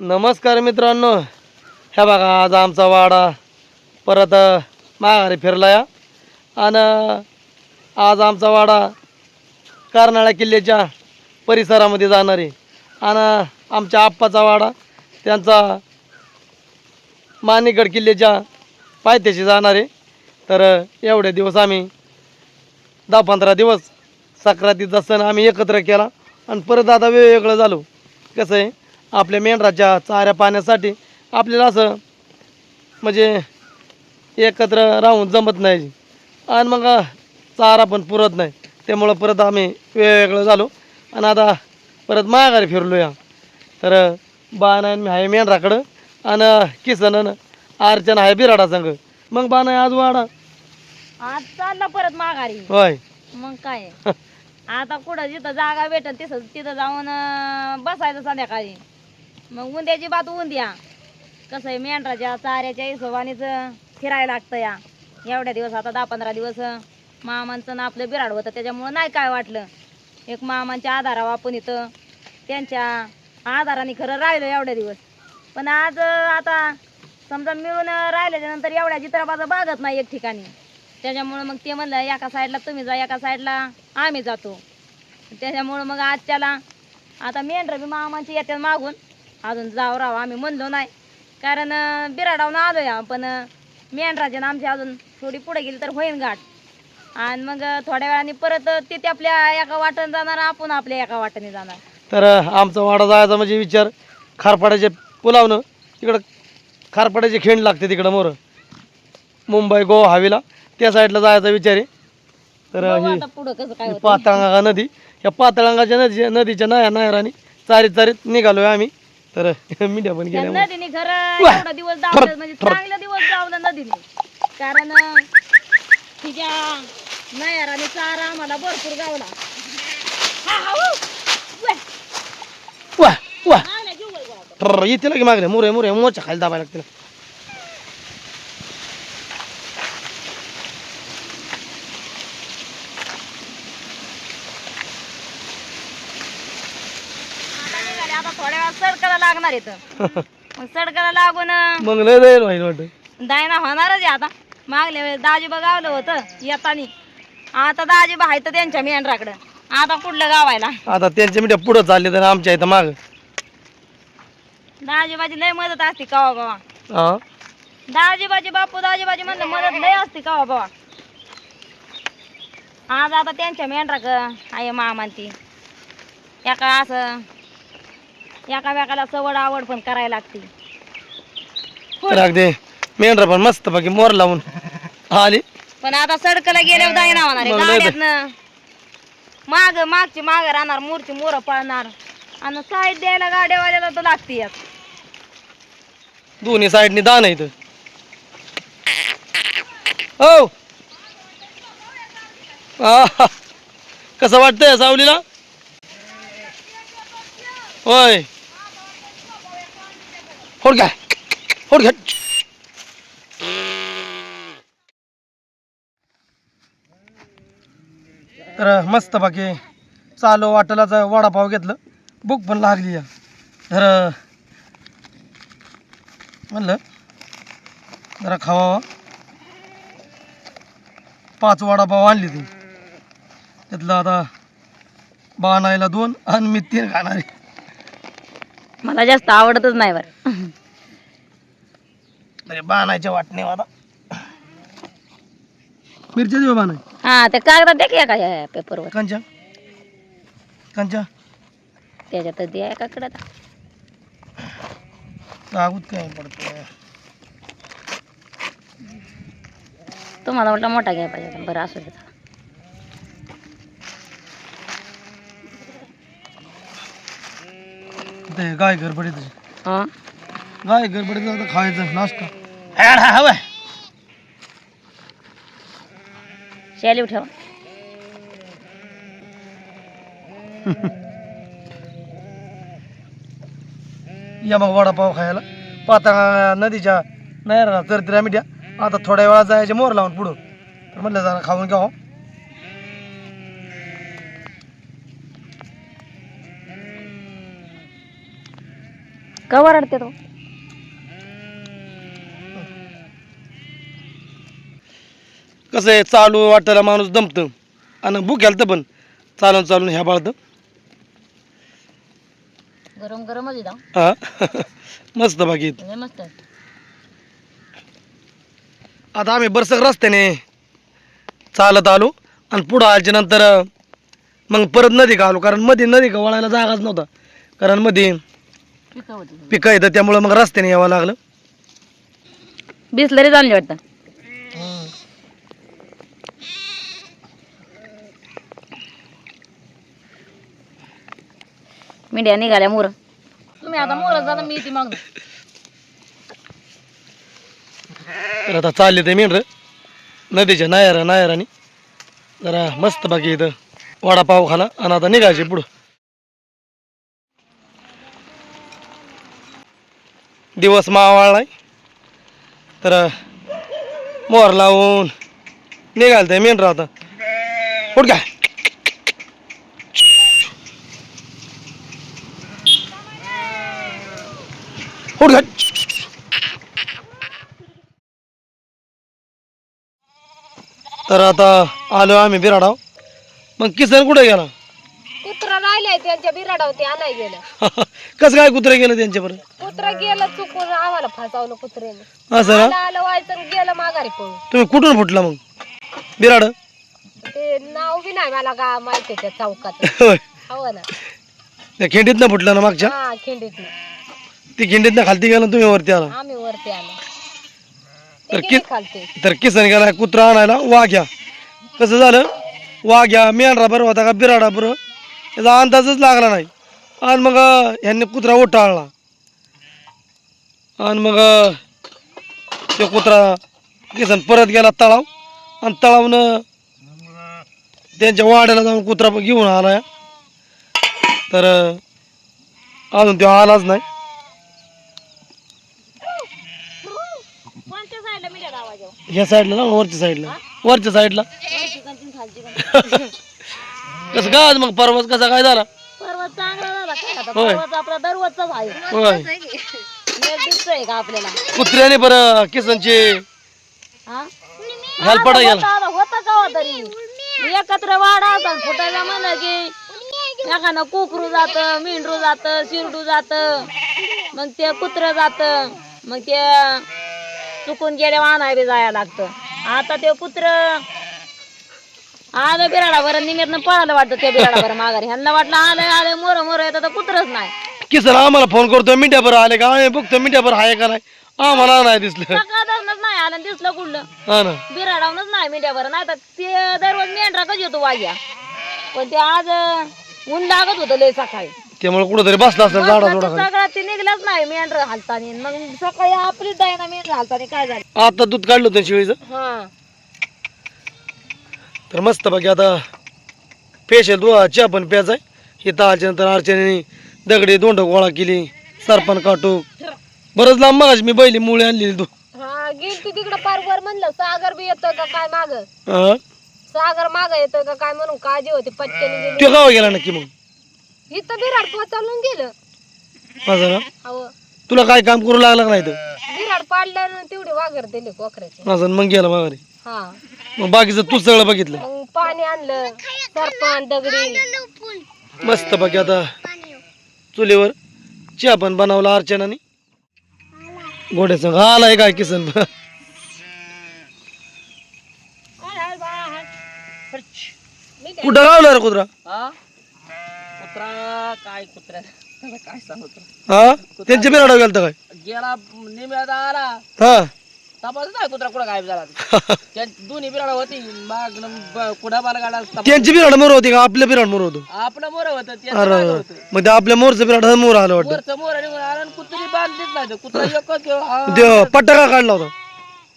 नमस्कार मित्रांनो. ह्या बघा आज आमचा वाडा परत माघारी फिरला या. आणि आज आमचा वाडा कर्नाळा किल्ल्याच्या परिसरामध्ये जाणार आहे. आणि आमच्या आप्पाचा वाडा त्यांचा मानेगड किल्ल्याच्या पायथ्याशी जाणार आहे. तर एवढे दिवस आम्ही दहा पंधरा दिवस संक्रांतीचा सण आम्ही एकत्र केला. आणि परत आता वेगवेगळं झालो. कसं आहे? आपल्या मेंढराच्या चाऱ्या पाण्यासाठी आपल्याला असं म्हणजे एकत्र राहून जमत नाही. आणि मग चारा पण पुरत नाही. त्यामुळं परत आम्ही वेगवेगळं झालो. आणि आता परत माघारी फिरलो या तर बाण मी आहे मेंढराकडं आणि किसन अर्चना आहे बिराडा संघ. मग बाण आज वाडा. आज चालला परत माघारी. होय. मग काय? आता कुठं जिथं जागा भेटल तिथं तिथं जाऊन बसायचं संध्याकाळी. मग उंद्याची बात उंद्या कसं आहे मेंढराच्या चाऱ्याच्या हिशोबानेच फिरायला लागतं या. एवढ्या दिवस आता दहा पंधरा दिवस मामांचं ना आपलं बिराड होतं त्याच्यामुळं नाही काय वाटलं. एक मामांच्या आधारावर आपण इथं त्यांच्या आधाराने खरं राहिलं एवढ्या दिवस. पण आज आता समजा मिळून राहिल्याच्यानंतर राहिल्याच्या नंतर एवढ्या चित्राबाजा बागत नाही एक ठिकाणी. त्याच्यामुळं मग ते म्हणलं एका साईडला तुम्ही जा एका साईडला आम्ही जातो. त्याच्यामुळं मग आज त्याला आता मेंढरं बी मामांची येतात मागून अजून जाऊ राव आम्ही म्हणलो नाही. कारण बिराडावून आलो या पण ना आमची अजून थोडी पुढे गेली तर होईन गाठ. आणि मग थोड्या वेळाने परत ते ते आपल्या एका वाटेने जाणार आपण आपल्या एका वाटेने जाणार. तर आमचा वाडा जायचा म्हणजे विचार खारपाड्याचे पुलावनं. तिकडं खारपाड्याचे खिंड लागते तिकडं मोर. मुंबई गोवा हवेला. त्या साईडला जायचा विचार आहे. तर ही पातळगंगा नदी. या पातळगंगाच्या नदी नदीच्या नाया नायराने चारीत चारीत निघालोय आम्ही. तर मीडिया पण त्या गेल्या नदीने खरं एवढा दिवस दावलं म्हणजे चांगला दिवस दावलं नदीने. कारण अं, तिच्या नयराने चारा आम्हाला भरपूर गावला. हा, हा, उ. वे. वा वळवा येते की मागणे मुरे मुरे मोच्या खाली दाबायला लागते आता निघाले, आता थोड्या वेळात इथं मग सडकाला लागून मग लय जाईल वाटत. दायना होणारच आहे आता. मागल्या वेळेस दाजीबा गावलं होतं येतानी. आता दाजीबा आहे तर त्यांच्या मेंढराकडं. आता कुठलं गावायला? आता त्यांच्या मीडिया पुढं चालले तर आमच्या इथं माग. दाजीबाची लय मदत असते कवा कवा. हा? दाजीबाजी बापू दाजीबाजी म्हणलं मदत लय असते कवा कवा. आज आता त्यांच्या मेंढराक आहे मामान ती एका असं एका वेकाला सवड आवड पण करायला लागते. तर अगदी मेंढरा पण मस्त बाकी मोर लावून आली. पण आता सडकला गेल्यावर दायना होणार आहे मग लय गाड्यातनं. माग मागची माग राहणार मूर्ती मोर पळणार. आणि साईड द्यायला गाड्यावाल्याला तर लागते यात दोन्ही साईडनी दान आहे इथं. हो. आहा. कसं वाटतंय सावलीला? होय. घ्या. घ्या. तर मस्त बाकी चालू वाटलाचा वडापाव घेतलं. भूक पण लागली या. तर म्हणलं जरा खावा पाच वडापाव आणली ती. त्यातलं आता बाणायला दोन आणि मी तीन खाणार आहे. मला जास्त आवडतच नाही बरं. तरी बाणायच्या वाटणे आता मिरच्या देऊ बाणाय हा ते कागदात द्या की एका या पेपरवर. कंच्या कंच्या त्याच्यात द्या एका कडे लागूत काय पडतं तुम्हाला म्हटलं मोठा घ्यायला पाहिजे बरं असू दे ते गाय गडबडीत हा? गाय गडबडीत आता खायचं नाश्ता. ॲड हा हवाय शॅलीव ठेवा या मग वडापाव खायला पाता नदीच्या नयराला तर आम्ही द्या आता थोड्या वेळा जायचे मोर लावून पुढं तर म्हटलं जरा खाऊन घ्यावं का वरडते तो कसं आहे चालू वाटायला माणूस दमतं. आणि भूक घ्याल तर पण. चालून चालून ह्या बाळतं गरम हा. मस्त बाकी मस्त आता आम्ही बरसक रस्त्याने चालत आलो. आणि पुढं आल्याच्यानंतर मग परत नदी का आलो. कारण मध्ये नदी का वळायला जागाच नव्हता. कारण मध्ये पिकं होती. पिकं येतं त्यामुळं मग रस्त्याने यावं लागलं. बिसलरी चालली वाटतं. मिंड्या निघाल्या मोर तुम्ही आता मोर जाता मी ती मग. तर आता चालले ते मेंढर. नदीच्या नायरा नायरानी. जरा मस्त बाकी इथं वडापाव खाला आणि आता निघायचे पुढं. दिवस मावाळलाय. तर मोहर लावून निघाल ते मेंढर आता. उठ काय उठ तर आता आलो आम्ही बिराडाव. मग किसन कुठे गेला? कुत्रा राहिलाय त्यांच्या बिराडावती आणाय गेलं. कसं काय कुत्रे गेलं त्यांच्यापर्यंत कुत्रा गेलं चुकून आम्हाला फसावलं कुत्र्याने. असं ना आलं व्हायचं गेलं माघारी पळून. तुम्ही कुठून फुटला मग? बिराड? ते नाव बी नाही मला गा माहिती त्या चौकात. होय. हो ना. त्या खिंडीतनं फुटला ना मागच्या? हा खिंडीत ती खिंडीतनं खालती गेला तुम्ही वरती आला? आम्ही वरती आलो. तर खालते. तर किसन गेला कुत्रा आणायला वाघ्या कसं झालं? वाघ्या मेंढरा बरं होता का बिराडा बरं? याचा अंदाजच लागला नाही. आणि मग अं, ह्यांनी कुत्रा ओटाळला आणि मग अं, तो कुत्रा किसन परत गेला तळाव. आणि तळावनं त्यांच्या वाड्याला जाऊन कुत्रा पण घेऊन आला. तर अं, अजून तो आलाच नाही. ह्या साईडला ना वरच्या साईडला वरच्या साईडला वरची खालची कंटीन. कसं काय आज मग परवाच कसा काय झाला? पर्वत चांगला झाला काय आता? होय. पर्वत आपला दररोजचाच आहे. होय. एक दिसतोय का आपल्याला? कुत्र्याने बरं किसनचे हा? होता होता का तरी. एकत्र वाडा होता फुटायला म्हणलं की एखादं कुकरू जात मेंढरू जात शिरडू जात. मग ते कुत्र जात. मग ते चुकून गेल्या वाहनाय बी जायला लागतं. आता ते कुत्र आलं बिराडाभर निमित्त पळालं वाटतं ते बिराडाभर माघारी. ह्यांना वाटलं आलं आलं मोर मोर येतं तर कुत्रच नाही. किसन आम्हाला फोन करतो मिठ्याभर आले का? आम्ही बघतो मिठ्याभर आहे का नाही. आम्हाला नाही दिसलं. नाही आलं आणि दिसलं कुठलं? हा ना. बिराडावूनच नाही मेंढ्यावर नाही तर ते दररोज मेंढरा कधी येतो वाघ्या? पण ते आज अं, ऊन लागत होतं लय सकाळी. त्यामुळे कुठंतरी बसला असला झाडा जोडा सगळा ते निघलाच नाही मेंढर हालतानी. मग सकाळी आपलीच जाय ना मेंढर हालतानी काय झालं? आता दूध काढलं होतं शिळीचं. हा. तर मस्त बाकी आता स्पेशल दुधा चहा पण प्यायचा आहे हे तहाच्या नंतर अर्चनेने दगडी दोंड गोळा केली सरपण काटू. बरंच लांब मगाशी मी बैली मुळे आणलेली तू. हा गेल तू तिकडं पार वर म्हणलं सागर बी येतं का काय माग? हा? सागर माग येतं का काय म्हणून काळजी होती पटक्याने गेली. तो गावा गेला नक्की मग? इथं बिराड पोचालून गेलं. अहो. तुला काय काम करू लागला नाही तर बिराड पाडलं ना तेवढी वाघर दिली कोकऱ्याची मग गेला माघारी. हा. मग बाकीचं तू सगळं बघितलं. मग पाणी आणलं सरपण दगडी. मस्त बाकी आता. चुलीवर चहा पण बनवला अर्चनाने. घोड्याचं आलाय काय किसन? कुठं गावला रे कुत्रा? कुत्रा काय कुत्रा? काय सांगतो हा? त्यांच्या बिराडावर गेलता काय? गेला निम्यात आला हा. तपास नाही कुत्रा कुठं गायब झाला. त्या दोन्ही बिराड होती. कुठं बालगाडा त्यांची बिराड मोर होती का? आपल्या बिराड मोर होतो. आपलं मोर होतं अरे मग ते आपल्या मोरचं बिराड मोर आलं वाटतं. मोर निघून आला आणि कुत्री बांधलीच नाही तो कुत्रा एकच. ते पट्टा का काढला होता?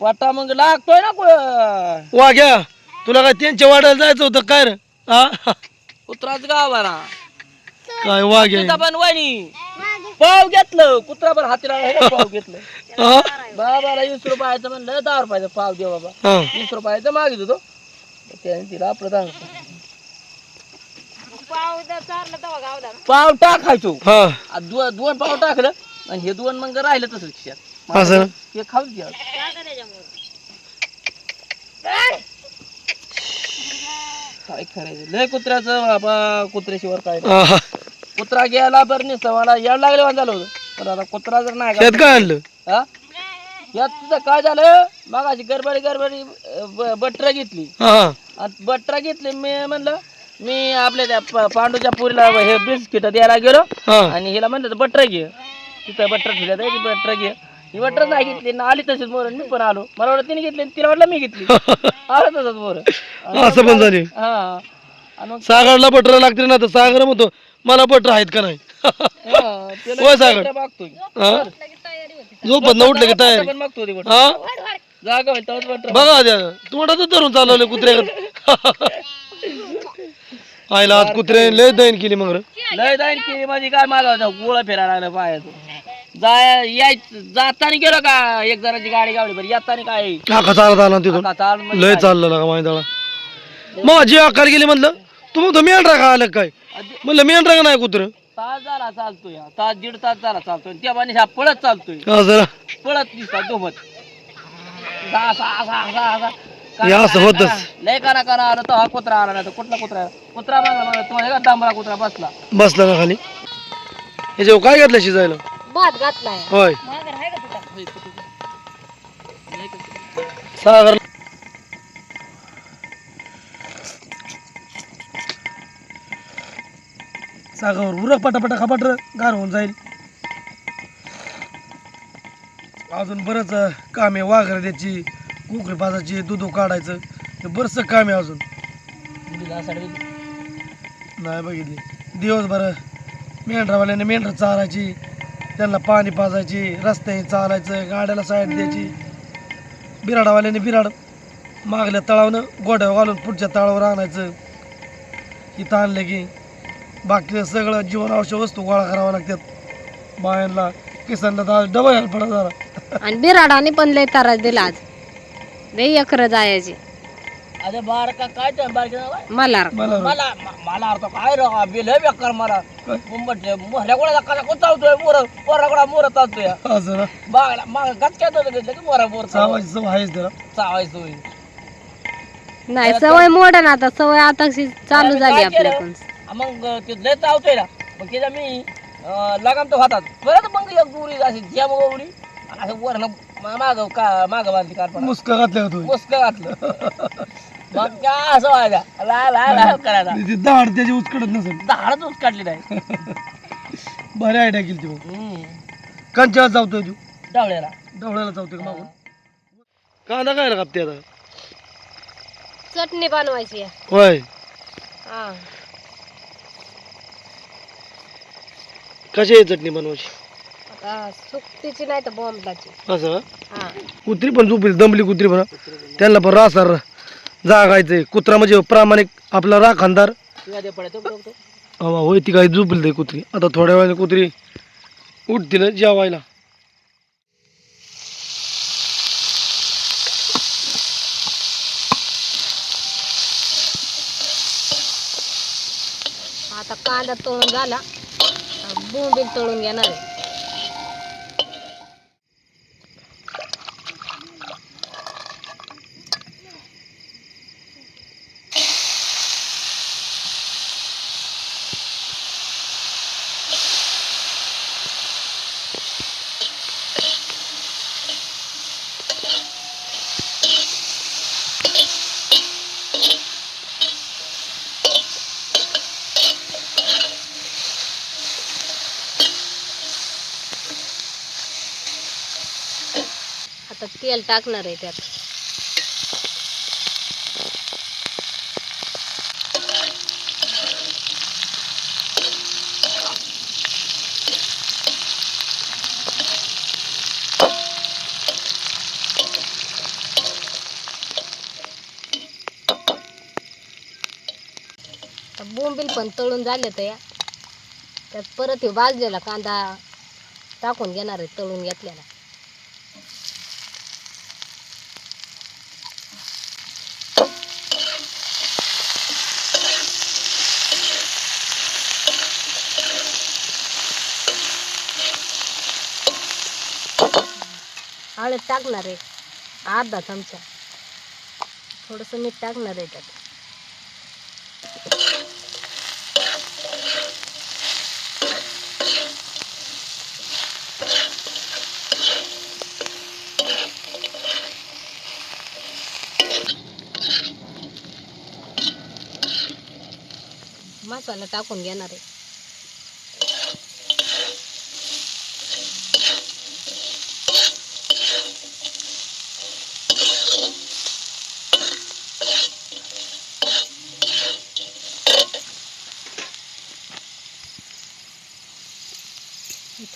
वाटा मग लागतोय ना कुठं? वा घ्या तुला काय त्यांच्या वाड्याला जायचं होतं काय रे? हा? कुत्राच गावाला. काय? वा घ्या पण वणी. पाव घेतलं कुत्रा पण हातीला हे ना पाव घेतलं? हा? बाबाला वीस रुपयाचं म्हणलं दहा रुपयाचं पाव दे बाबा. हा. वीस रुपयाचं मागित होतो त्याने तिला आपलं दांग पाव जर चारलं तेव्हा गावला ना पाव टाकायचो. हा. आ, दो- दोन पाव टाकलं आणि हे दोन मग राहिलं तसं असं ना? हे खाऊच घ्या. त्याच्यामुळे. काय? करायचं? लय कुत्र्याचं बाबा कुत्र्याशिवाय काय नाही. कुत्रा गेला बरं नसतं मला याड लागले झालं होतं. पण आता कुत्रा जर नाही शेत काय आणलं? हा? यात तुझं काय झालं? मागाशी गडबडी गडबडी ब- बट्र घेतली. हा. आणि बट्रा घेतली. मी म्हणलं मी आपल्या त्या प- पांडूच्या पुरीला हे बिस्किट द्यायला गेलो. हा. आणि हिला म्हणलं बट्र घे. तिथं बट्र ठेवल्या ती बट्र घे. ही बट्र नाही घेतली. ना आली तशीच मोर. मी पण आलो. मला वाटलं तिने घेतली. आणि तिला वाटलं मी घेतली. आलं तसंच मोर. असं पण झाले. हा. आणि मग सागरला बटर लागते ना तर सागर म्हणतो मला बटर आहेत का नाही? होय सागर. हा? होती झोपत न उठलं की तयारी. पण मागतो ती बट्र हा? जागा होईल तेव्हाच बट्र बघा त्या तोंडातच धरून चालवलं कुत्र्याकडे आईला आज कुत्रे लय दैन केली मग रे. लय जाईन की माझी काय मागावं गोळा फिरायला लागलं पायाचं जाय याय जाताना गेलो का? एक जणाची गाडी गावली बरं येताना काय? आका चालत आला तिथून. आता म्हणजे लय? चाललं लागा माहिती माझी अक्काला गेली म्हणलं. तू म्हणतो मेंढरा का आलं काय? म्हणलं मेंढरा का नाही कुत्र. तास झाला चालतोय. हा. तास दीड तास झाला चालतोय. त्या पाणी ह्या पळत चालतोय. हा जरा. पळत दिसतात दोमत सहा हे असं होतंच. लय काना काना आलं तर हा कुत्रा आला नाही तर कुठला कुत्रा आला? कुत्रा मागला मला तो हे का डांबरा कुत्रा बसला. बसला ना खाली. याच्यावर काय घातलं शिजायला? भात घातलाय. होय. माघार आहे का तुझा सागर सागावर उरक पटापटा खपाट गार होऊन जाईल. अजून बरंच काम आहे वाघर द्यायची कुकरी पाजायची दूध काढायचं. हे बरंच काम आहे अजून. नाही बघितली. दिवसभर मेंढरावाल्याने मेंढर चारायची त्यांना पाणी पाजायची रस्त्याने चालायचं गाड्याला साईड द्यायची. बिराडावाल्याने बिराड मागल्या तळावनं गोड्यावर घालून पुढच्या तळावर आणायचं. इथं आणलं की बाकी सगळं जीवनावश्यक वस्तू गोळा कराव्या लागतात. बायांना किसानला तर डबा यायला पडा जरा आणि बिराडाने पण लय त्रास दिला आज. लय अकरा जायची. अरे बार का काय ते बारके नाव आहे? मला मला मला म- मला अर्थ काय रे बिल हे बेकार मला. मोहऱ्या गोळ्या कसा कोण चालतोय? मोर मोर चालतोय? असं ना? बागला माग गचक्यात घेतलं की मोरा मोर? चावायची सवय आहेच त्याला. चावायचं होईल नाही सवय मोडन आता. सवय आता चालू झाली? आपल्याकडून. मग ते लय चावतोय ना. मग त्याच्या मी लगाम तो हातात. परत मग एक उडी अशी ज्या मग उडी. असं वरण माग का माग बांधली कारपणा मुसका घातल्या होतो. मुसक घातलं. मग काय असं व्हायचं ला ला ला करायचा. ती दाढ त्याची उचकडत नसेल. दहाडच उचकाटली नाही. बरी आयडिया केली ती. कंच्या जावतोय तू. डावळ्याला. ढवळ्याला जावतोय का मागून? कांदा काय कापते आता. चटणी बनवायची आहे. होय. हा. कशी आहे चटणी बनवायची? आता सुकतीची नाही तर बॉम्बलाची असं? हा. कुत्री पण झोपली दमली कुत्री पण. त्यांना पण रासार जागायचंय. कुत्रा म्हणजे प्रामाणिक आपला बघतो अवा, होय ती काय झोपली ते कुत्री. आता थोड्या वेळाने कुत्री उठतील जेवायला. आता कांदा तळून झाला. बोंबील तळून घेणार आहे. आता तेल टाकणार आहे त्यात. बोंबील पण तळून झाले तर त्यात परत हे भाजलेला कांदा टाकून घेणार आहे तळून घेतलेला. हळद टाकणार आहे. अर्धा चमचा. थोडंसं मीठ टाकणार आहे त्यात. मसाला टाकून घेणार आहे.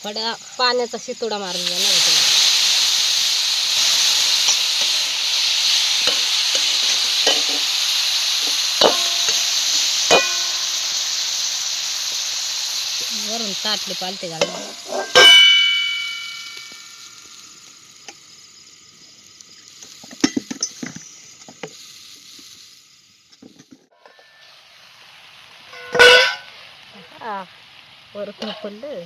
थोडा पाण्याचा शितोडा मारून घेणार ना वरून ताटले पालते घालून. वर खूप पडलं.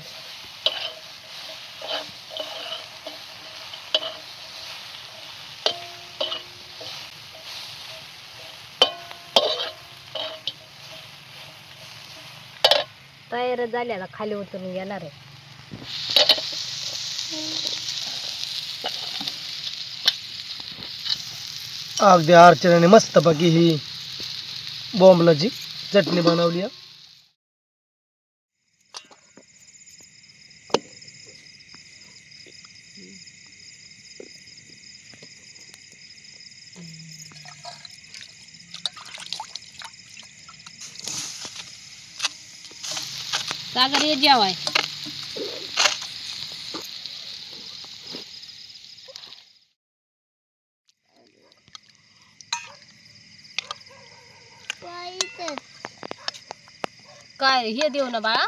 तयार झाल्याला खाली उतरून घेणार आहे अगदी अर्चनाने मस्तपैकी ही बॉम्बलाची चटणी बनवली आहे. सागर ये जेवाय. काय हे देऊ ना बाळा.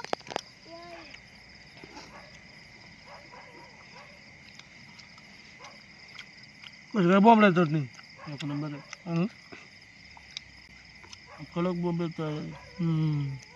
काय चटणी? एक नंबर हं? कडक बोंबे हं.